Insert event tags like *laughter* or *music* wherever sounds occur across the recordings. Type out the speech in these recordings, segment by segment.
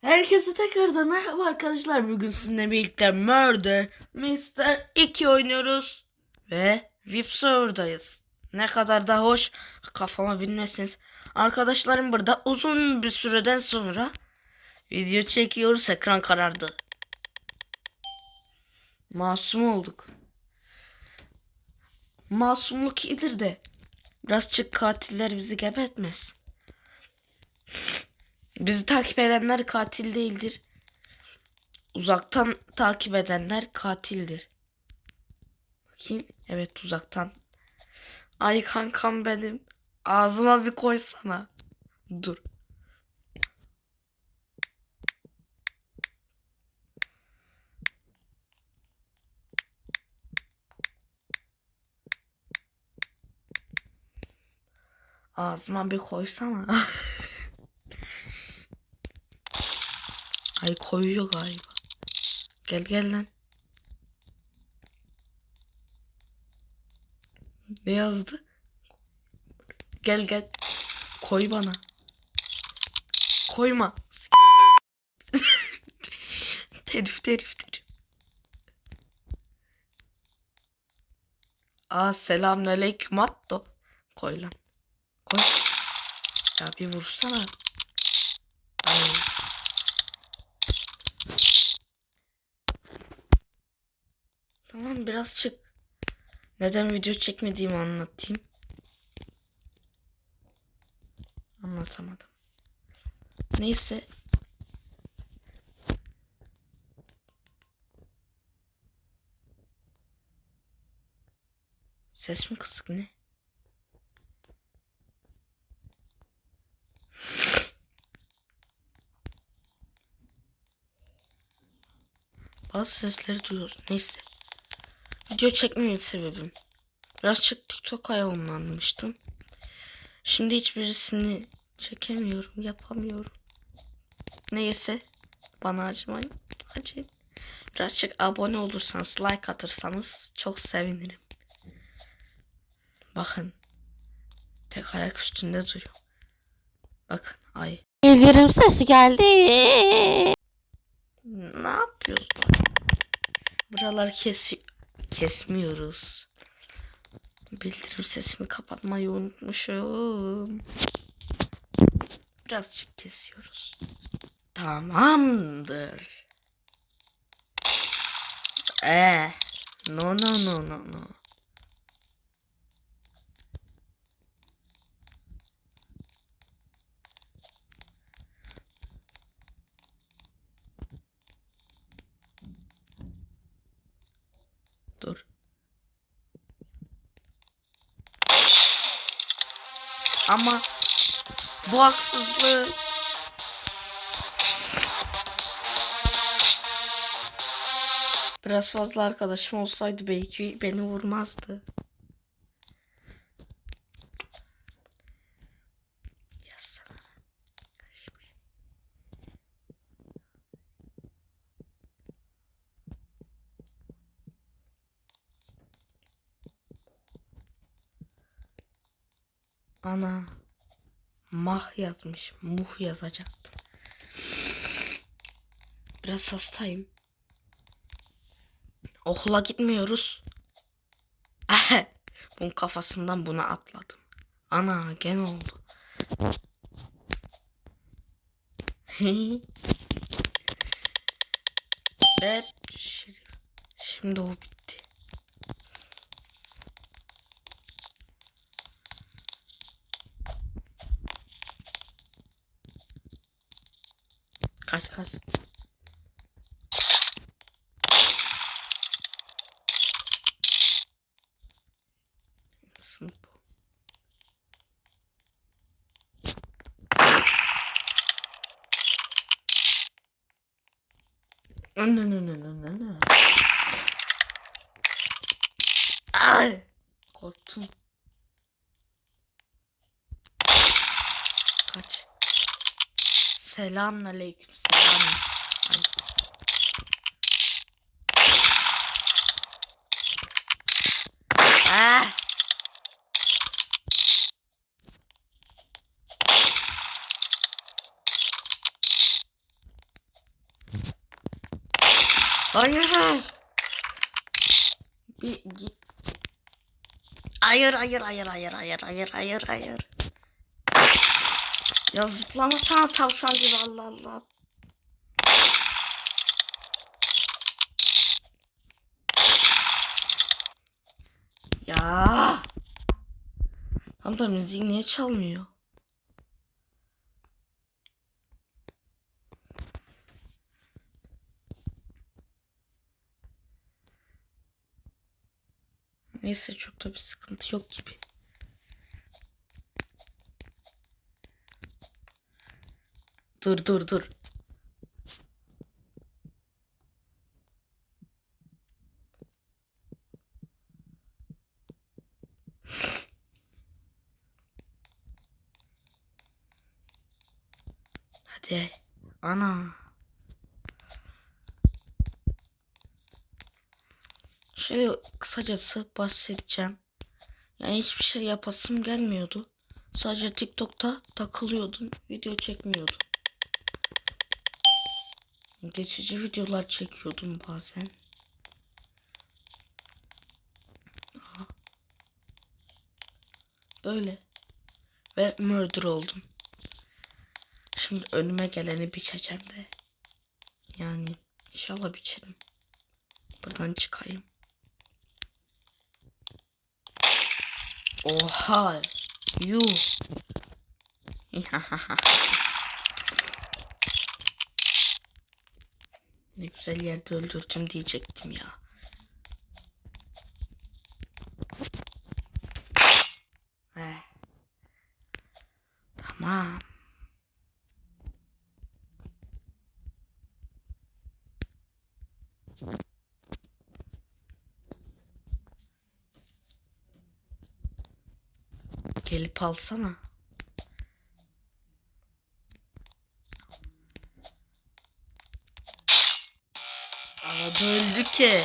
Herkese tekrardan merhaba arkadaşlar. Bugün sizinle birlikte Murder Mr. 2 oynuyoruz. Ve VIP server'dayız. Ne kadar da hoş kafama binmesiniz. Arkadaşlarım burada uzun bir süreden sonra video çekiyoruz. Ekran karardı. Masum olduk. Masumluk iyidir de. Birazcık katiller bizi gebertmez. Bizi takip edenler katil değildir. Uzaktan takip edenler katildir. Bakayım. Evet uzaktan. Ay kankam benim. Ağzıma bir koysana. Dur. Ağzıma bir koysana. *laughs* Ay koyuyor galiba. Gel gel lan. Ne yazdı? Gel gel. Koy bana. Koyma. *laughs* terif terif terif. Aa selamünaleyküm atto. Koy lan. Koy. Ya bir vursana. Biraz çık. Neden video çekmediğimi anlatayım. Anlatamadım. Neyse. Ses mi kısık ne? Bazı sesleri duyuyoruz. Neyse. Video çekmemin sebebim. Birazcık TikTok'a yoğunlanmıştım. Şimdi hiçbirisini çekemiyorum, yapamıyorum. Neyse. Bana acımayın. Acıyın. Birazcık abone olursanız, like atırsanız çok sevinirim. Bakın. Tek ayak üstünde duruyor. Bakın ay. Bildirim sesi geldi. Ne yapıyorsun? Buraları kes kesmiyoruz. Bildirim sesini kapatmayı unutmuşum. Birazcık kesiyoruz. Tamamdır. Eh, no no no no no. Dur. Ama bu haksızlığı Biraz fazla arkadaşım olsaydı belki beni vurmazdı. Ana. Mah yazmış. Muh yazacaktım. Biraz hastayım. Okula gitmiyoruz. Bunun kafasından buna atladım. Ana gene oldu. *laughs* Ve şi- şimdi o bitti. Kaç kaç. Bu. No no no no no no. Ay! Korktum. Kaç. Selamünaleyküm. Selam. Ay. Ah! Hayır. Bir git. Hayır hayır hayır hayır hayır hayır hayır hayır. Ya zıplamasana tavşan gibi Allah Allah. Ya. Tam da müzik niye çalmıyor? Neyse çok da bir sıkıntı yok gibi. Dur dur dur. Hadi. Ana. Şöyle kısacası bahsedeceğim. Yani hiçbir şey yapasım gelmiyordu. Sadece TikTok'ta takılıyordum. Video çekmiyordum. Geçici videolar çekiyordum bazen. Böyle. Ve murder oldum. Şimdi önüme geleni biçeceğim de. Yani inşallah biçerim. Buradan çıkayım. Oha. Yuh. *laughs* ne güzel yerde öldürdüm diyecektim ya. Eh. Tamam. Gelip alsana. Ki. *laughs*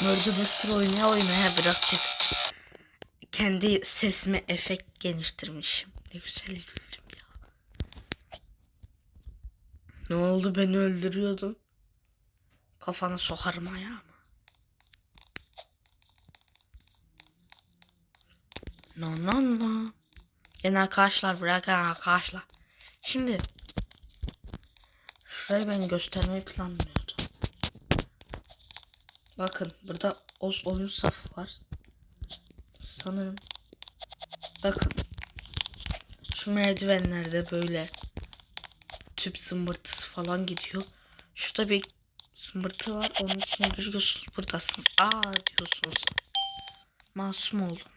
Murder Mystery oynaya oynaya birazcık kendi sesime efekt geliştirmişim. Ne güzel güldüm ya. Ne oldu beni öldürüyordun? Kafanı sokarım ayağıma. No no no. Gene arkadaşlar bırakın arkadaşlar. Şimdi şurayı ben göstermeyi planlıyordum. Bakın burada Oz oyun safı var. Sanırım. Bakın. Şu merdivenlerde böyle tüp zımbırtısı falan gidiyor. Şurada bir zımbırtı var. Onun içine giriyorsunuz. Buradasınız. Aa diyorsunuz. Masum oldum.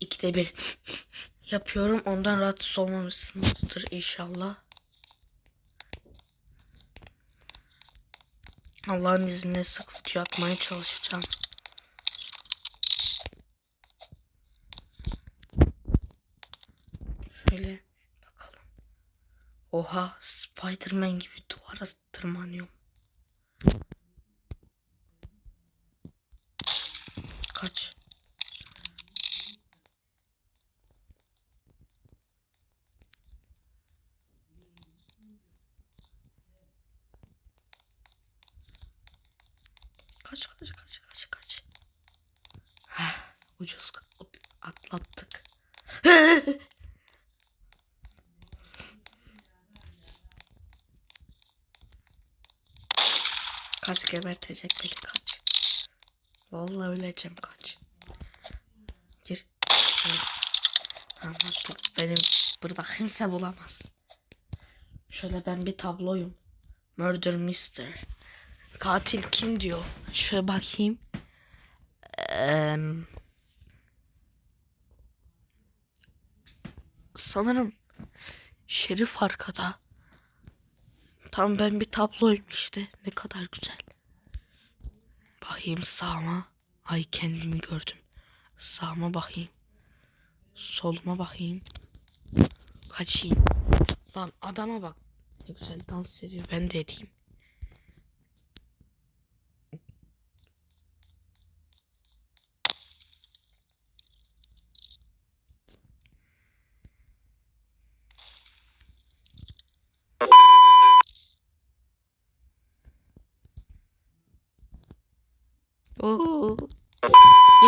İkide bir yapıyorum. Ondan rahatsız olmamışsınızdır inşallah. Allah'ın izniyle sık video atmaya çalışacağım. Şöyle bakalım. Oha Spiderman gibi duvara tırmanıyorum. Kaç kaç kaç kaç kaç. Heh, ucuz atlattık. *laughs* kaç gebertecek beni kaç. Vallahi öleceğim kaç. Gir. Artık benim burada kimse bulamaz. Şöyle ben bir tabloyum. Murder Mister. Katil kim diyor? Şöyle bakayım. Eee, sanırım Şerif arkada. Tam ben bir tabloyum işte. Ne kadar güzel. Bakayım sağıma. Ay kendimi gördüm. Sağıma bakayım. Soluma bakayım. Kaçayım. Lan adama bak. Ne güzel dans ediyor. Ben de edeyim.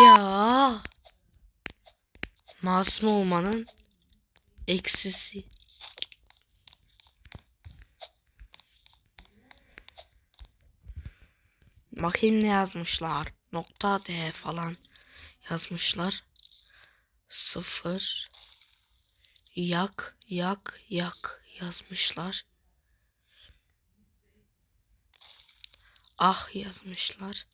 Ya. Masum olmanın eksisi. Bakayım ne yazmışlar. Nokta D falan yazmışlar. Sıfır. Yak, yak, yak yazmışlar. Ah yazmışlar.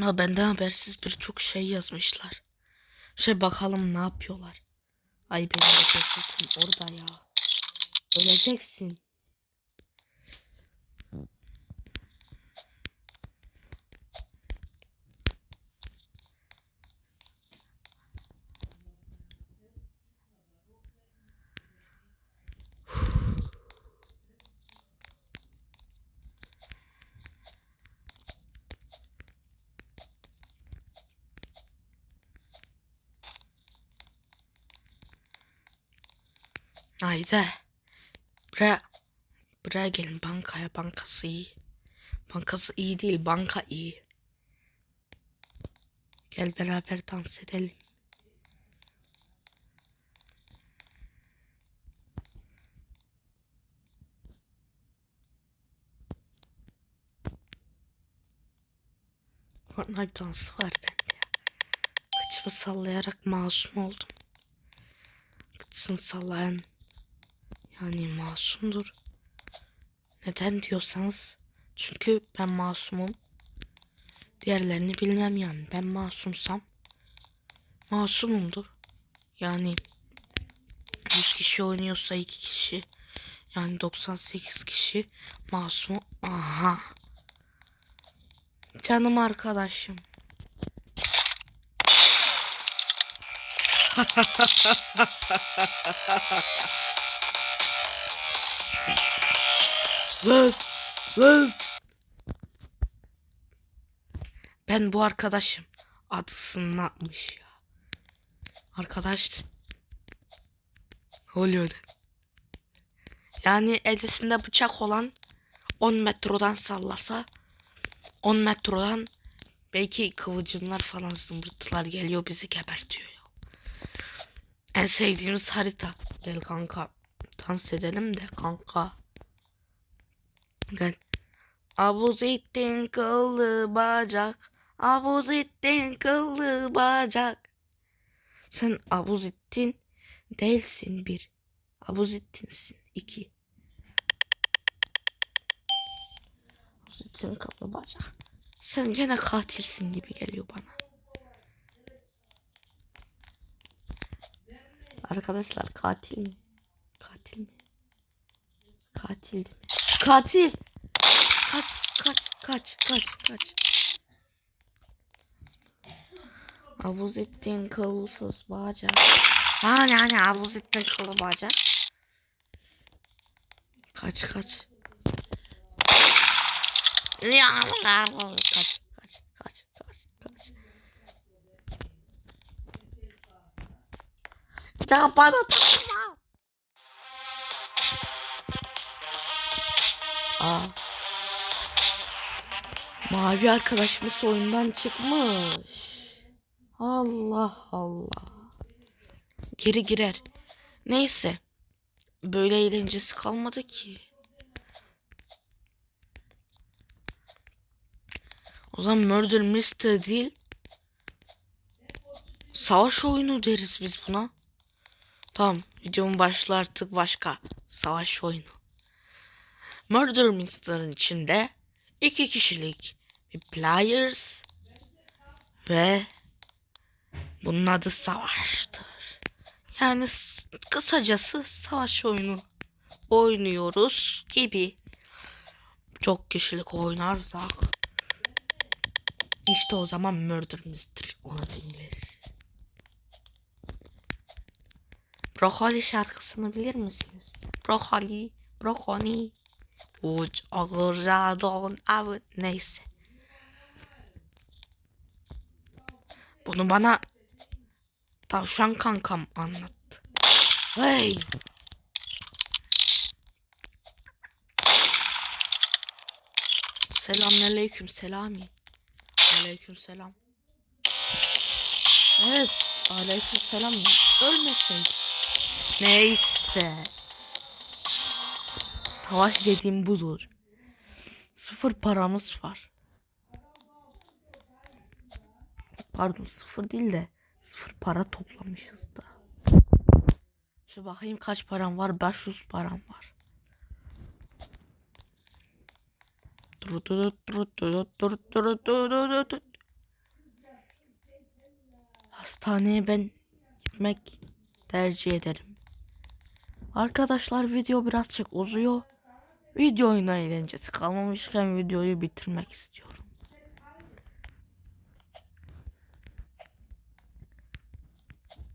Ha benden habersiz birçok şey yazmışlar. Şey bakalım ne yapıyorlar. Ay benim de orada ya. Öleceksin. Haydi. Buraya. Buraya gelin bankaya. Bankası iyi. Bankası iyi değil. Banka iyi. Gel beraber dans edelim. Fortnite dansı var bende. Kıçımı sallayarak masum oldum. Kıçını sallayan yani masumdur. Neden diyorsanız çünkü ben masumum. Diğerlerini bilmem yani. Ben masumsam masumumdur. Yani 100 kişi oynuyorsa 2 kişi yani 98 kişi masum. Aha. Canım arkadaşım. *laughs* Ben bu arkadaşım. Adısını atmış ya. Arkadaş. Ne oluyor? Yani elisinde bıçak olan 10 metrodan sallasa 10 metrodan belki kıvılcımlar falan zımbırtılar geliyor bizi gebertiyor ya. En sevdiğimiz harita. Gel kanka. Dans edelim de kanka. Gel. Abuzittin kıllı bacak. Abuzittin kıllı bacak. Sen Abuzittin değilsin bir. Abuzittinsin iki. Abuzittin kıllı bacak. Sen gene katilsin gibi geliyor bana. Arkadaşlar katil mi? Katil mi? Katil mi? Katil! Kaç, kaç, kaç, kaç, kaç. Havuz ettiğin kılsız bacak. Ha yani havuz ettiğin kıllı bacak. Kaç, kaç. Ya, kaç, kaç, kaç, kaç, kaç. Ya bana. Aa. Mavi arkadaşımız oyundan çıkmış. Allah Allah. Geri girer. Neyse. Böyle eğlencesi kalmadı ki. O zaman Murder Mystery değil. Savaş oyunu deriz biz buna. Tamam. Videomun başlığı artık başka. Savaş oyunu. Murder Mystery'nin içinde iki kişilik bir players ve bunun adı savaştır. Yani kısacası savaş oyunu oynuyoruz gibi. Çok kişilik oynarsak işte o zaman Murder Mystery ona denilir. Brokoli şarkısını bilir misiniz? Brokoli, brokoli. Uç ağırdan av neyse. Bunu bana tavşan kankam anlattı. Hey! Selamünaleyküm selami. Aleyküm selam. Evet, aleyküm selam. Ölmeseydik. Neyse. Savaş dediğim budur. Sıfır paramız var. Pardon sıfır değil de sıfır para toplamışız da. Şu bakayım kaç param var? 500 param var. Hastaneye ben gitmek tercih ederim. Arkadaşlar video birazcık uzuyor. Video oyunu eğlencesi kalmamışken videoyu bitirmek istiyorum.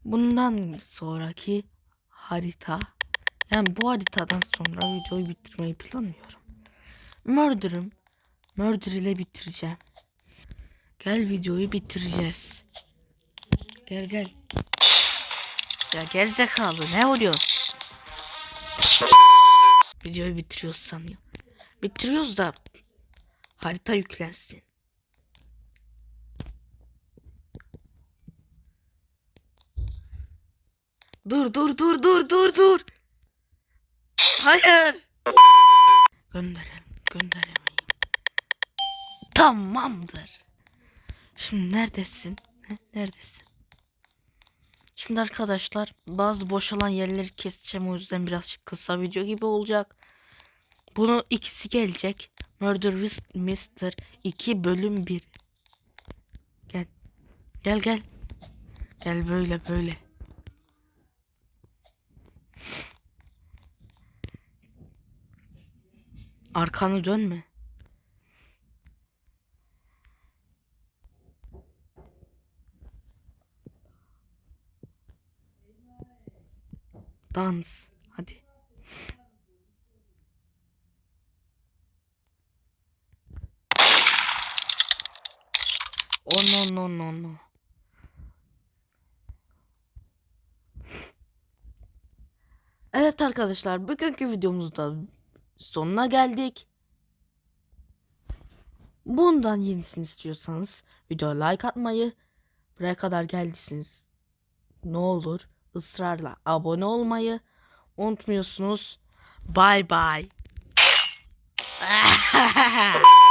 Bundan sonraki harita yani bu haritadan sonra videoyu bitirmeyi planlıyorum. Murder'ım. Murder ile bitireceğim. Gel videoyu bitireceğiz. Gel gel. Ya gerizekalı ne oluyor? Videoyu bitiriyoruz sanıyor. Bitiriyoruz da harita yüklensin. Dur dur dur dur dur dur. Hayır. Gönderelim gönderemeyim. Tamamdır. Şimdi neredesin? Neredesin? Şimdi arkadaşlar bazı boşalan yerleri keseceğim o yüzden birazcık kısa video gibi olacak. Bunu ikisi gelecek. Murder Mr. 2 bölüm 1. Gel. Gel gel. Gel böyle böyle. Arkanı dönme. Dans. Hadi. Oh no no no no. Evet arkadaşlar bugünkü videomuzda sonuna geldik. Bundan yenisini istiyorsanız videoya like atmayı buraya kadar geldiyseniz ne olur ısrarla abone olmayı unutmuyorsunuz. Bye bye. *laughs*